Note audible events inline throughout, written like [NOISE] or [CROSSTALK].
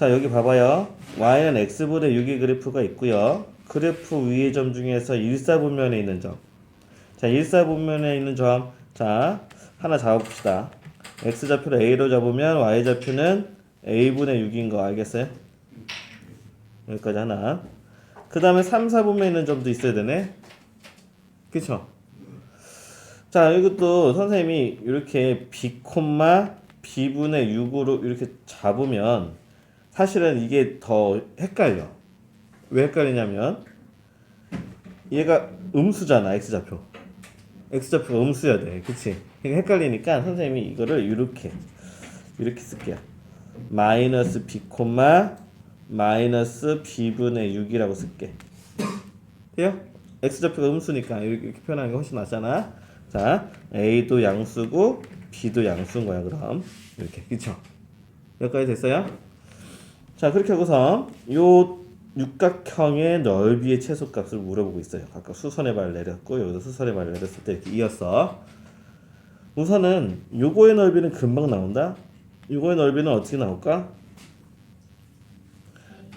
자, 여기 봐봐요. y는 x분의 6의 그래프가 있고요. 그래프 위의 점 중에서 일사분면에 있는 점. 자, 일사분면에 있는 점. 자, 하나 잡아봅시다. x좌표를 a로 잡으면 y좌표는 a분의 6인 거 알겠어요? 여기까지 하나. 그 다음에 3, 4분면에 있는 점도 있어야 되네. 그쵸? 자, 이것도 선생님이 이렇게 b, b분의 6으로 이렇게 잡으면 사실은 이게 더 헷갈려. 왜 헷갈리냐면 얘가 음수잖아, x좌표. x좌표가 음수여야 돼. 그치? 헷갈리니까 선생님이 이거를 이렇게 이렇게 쓸게요. 마이너스 b, 마이너스 b분의 6이라고 쓸게. 돼요? x좌표가 음수니까 이렇게, 이렇게 표현하는 게 훨씬 낫잖아. 자, a도 양수고 b도 양수인 거야, 그럼. 이렇게. 그쵸? 여기까지 됐어요? 자, 그렇게 하고서 요 육각형의 넓이의 최소값을 물어보고 있어요. 아까 수선의 발을 내렸고 여기서 수선의 발을 내렸을 때 이렇게 이었어. 우선은 요거의 넓이는 금방 나온다. 요거의 넓이는 어떻게 나올까?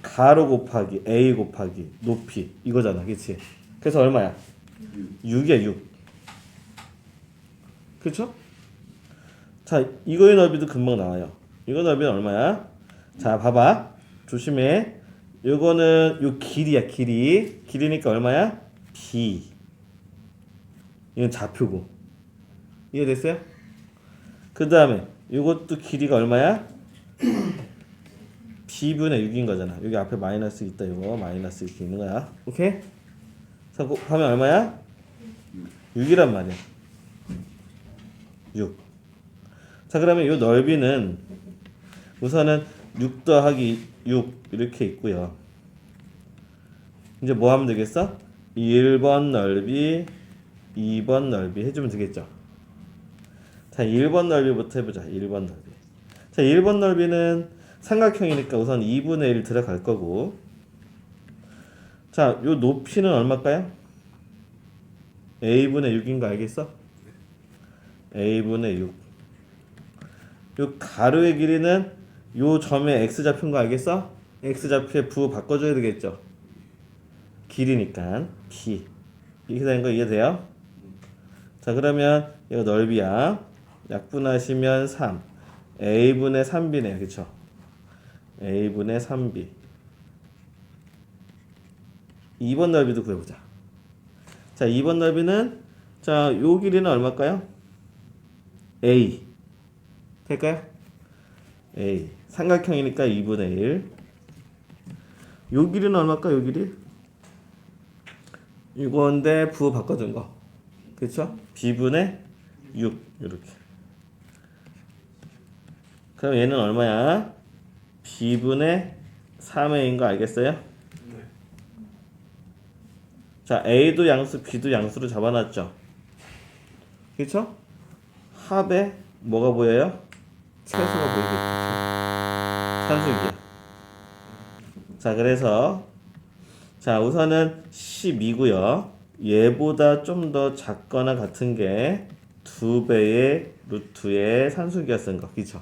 가로 곱하기 a 곱하기 높이 이거잖아, 그렇지? 그래서 얼마야? 6 이야 6. 그렇죠? 자, 이거의 넓이도 금방 나와요. 이거 넓이는 얼마야? 자, 봐봐. 조심해. 요거는 요 길이야, 길이. 길이니까 얼마야? b. 이건 좌표고. 이해됐어요? 그 다음에 요것도 길이가 얼마야? [CLEARS THROAT] b분의 6인 거잖아. 여기 앞에 마이너스 있다, 요거. 마이너스 이렇게 있는 거야. 오케이? 자, 곱하면 얼마야? 6이란 말이야. 6. 자, 그러면 요 넓이는 우선은 6 더하기 6 이렇게 있고요. 이제 뭐 하면 되겠어? 1번 넓이, 2번 넓이 해주면 되겠죠. 자, 1번 넓이부터 해보자. 1번 넓이. 자, 1번 넓이는 삼각형이니까 우선 2분의 1 들어갈 거고. 자, 요 높이는 얼마일까요? a분의 6인 거 알겠어? a분의 6. 요 가로의 길이는 요 점의 x좌표인 거 알겠어? x좌표에 부호 바꿔줘야 되겠죠? 길이니까 b 이렇게 되는 거 이해돼요? 자 그러면 이거 넓이야 약분하시면 3 a분의 3b네요 그쵸? a분의 3b 2번 넓이도 구해보자 자 2번 넓이는 자요 길이는 얼마일까요? a 될까요? A 삼각형이니까 2분의 1. 요 길이는 얼마일까? 요 길이? 이건데 부호 바꿔준 거. 그쵸? B분의 6 이렇게. 그럼 얘는 얼마야? B분의 3A인 거 알겠어요? 자, A도 양수, B도 양수로 잡아놨죠? 그쵸? 합에 뭐가 보여요? 채소가 보이겠죠. 산술기야. 자, 그래서 자, 우선은 12고요. 얘보다 좀 더 작거나 같은 게 두 배의 루트의 산술기가 쓴 거. 그죠?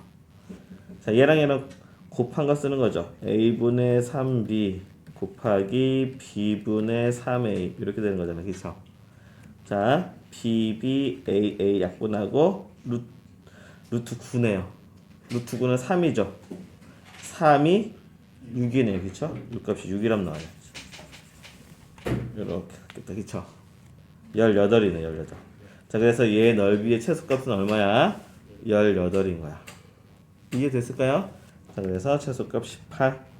자, 얘랑 얘랑 곱한 거 쓰는 거죠. a분의 3b 곱하기 b분의 3a 이렇게 되는 거잖아요. 그죠? 자, bb, aa 약분하고 루트 루트 9네요. 루트 9는 3이죠. 3이 6이네요. 그쵸? 6값이 6이라면 나와요. 이렇게 했겠다. 그쵸? 18이네, 18. 자, 그래서 얘 넓이의 최소값은 얼마야? 18인 거야. 이해됐을까요? 자, 그래서 최소값 18.